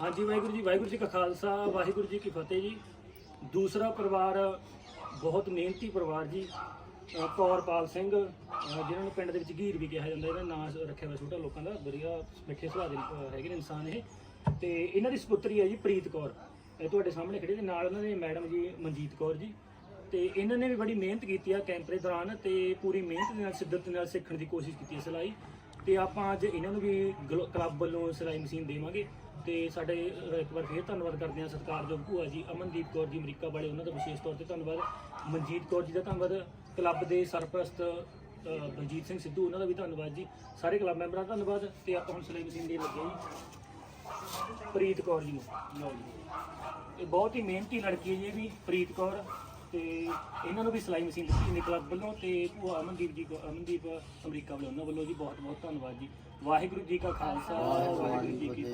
ਹਾਂਜੀ ਵਾਹਿਗੁਰੂ ਜੀ ਵਾਹਿਗੁਰੂ ਜੀ ਕਾ ਖਾਲਸਾ ਵਾਹਿਗੁਰੂ ਜੀ ਕੀ ਫਤਿਹ ਜੀ। ਦੂਸਰਾ ਪਰਿਵਾਰ ਬਹੁਤ ਮਿਹਨਤੀ ਪਰਿਵਾਰ ਜੀ ਕੌਰਪਾਲ ਸਿੰਘ ਜਿਹਨਾਂ ਨੂੰ ਪਿੰਡ ਦੇ ਵਿੱਚ ਗੀਰ ਵੀ ਕਿਹਾ ਜਾਂਦਾ ਇਹਦਾ ਨਾਂ ਰੱਖਿਆ ਹੋਇਆ ਛੋਟਾ ਲੋਕਾਂ ਦਾ ਵਧੀਆ ਮਿੱਠੇ ਸੁਭਾਅ ਦੇ ਅ, ਹੈਗੇ ਨੇ ਇਨਸਾਨ ਇਹ। ਤੇ ਇਹਨਾਂ ਦੀ ਸੁਪੁੱਤਰੀ ਹੈ ਜੀ ਪ੍ਰੀਤ ਕੌਰ। ਇਹ ਤੁਹਾਡੇ ਸਾਹਮਣੇ ਖੜੇ ਨੇ ਨਾਲ ਉਹਨਾਂ ਦੇ ਮੈਡਮ ਜੀ ਮਨਜੀਤ ਕੌਰ ਜੀ। ਤੇ ਇਹਨਾਂ ਨੇ ਵੀ ਬੜੀ ਮਿਹਨਤ ਕੀਤੀ ਆ ਕੈਂਪ ਦੇ ਦੌਰਾਨ ਤੇ ਪੂਰੀ ਮਿਹਨਤ ਦੇ ਨਾਲ ਸਿੱਧਤ ਨਾਲ ਸਿੱਖਣ ਦੀ ਕੋਸ਼ਿਸ਼ ਕੀਤੀ ਹੈ ਸਿਲਾਈ। ਤੇ ਆਪਾਂ ਅੱਜ ਇਹਨਾਂ ਨੂੰ ਵੀ ਗਲੋ- ਕਲੱਬ ਵੱਲੋਂ ਸਿਲਾਈ ਮਸ਼ੀਨ ਦੇਵਾਂਗੇ। ਤੇ ਸਾਡੇ ਇੱਕ ਵਾਰ ਫੇਰ ਧੰਨਵਾਦ ਕਰਦੇ ਹਾਂ ਸਤਿਕਾਰਯੋਗ ਭੂਆ ਜੀ ਅਮਨਦੀਪ ਕੌਰ ਜੀ ਅਮਰੀਕਾ ਵਾਲੇ, ਉਹਨਾਂ ਦਾ ਵਿਸ਼ੇਸ਼ ਤੌਰ ਤੇ ਧੰਨਵਾਦ। ਮਨਜੀਤ ਕੌਰ ਜੀ ਦਾ ਧੰਨਵਾਦ। ਕਲੱਬ ਦੇ ਸਰਪ੍ਰਸਤ ਬਲਜੀਤ ਸਿੰਘ ਸਿੱਧੂ, ਉਹਨਾਂ ਦਾ ਵੀ ਧੰਨਵਾਦ ਜੀ। ਸਾਰੇ ਕਲੱਬ ਮੈਂਬਰਾਂ ਦਾ ਧੰਨਵਾਦ ਤੇ ਆਪਾਂ ਹੁਣ ਸਿਲਾਈ ਮਸ਼ੀਨ ਦੇਣ ਲੱਗੇ ਹਾਂ ਜੀ। ਪ੍ਰੀਤ ਕੌਰ ਜੀ ਨੂੰ। ਲਓ ਜੀ। ਇਹ ਬਹੁਤ ਹੀ ਮਿਹਨਤੀ ਲੜਕੀ ਹੈ ਜੀ ਇਹ ਵੀ, ਪ੍ਰੀਤ ਕੌਰ। ਤੇ ਇਹਨਾਂ ਨੂੰ ਵੀ ਸਿਲਾਈ ਮਸ਼ੀਨ ਦਿੱਤੀ ਨੇ ਕਲੱਬ ਵੱਲੋਂ ਤੇ ਭੂਆ ਅਮਨਦੀਪ ਜੀ ਕੋ ਅਮਨਦੀਪ ਅਮਰੀਕਾ ਵੱਲੋਂ ਉਹਨਾਂ ਵੱਲੋਂ ਜੀ ਬਹੁਤ ਬਹੁਤ ਧੰਨਵਾਦ ਜੀ। ਵਾਹਿਗੁਰੂ ਜੀ ਕਾ ਖਾਲਸਾ, ਵਾਹਿਗੁਰੂ ਜੀ ਕੀ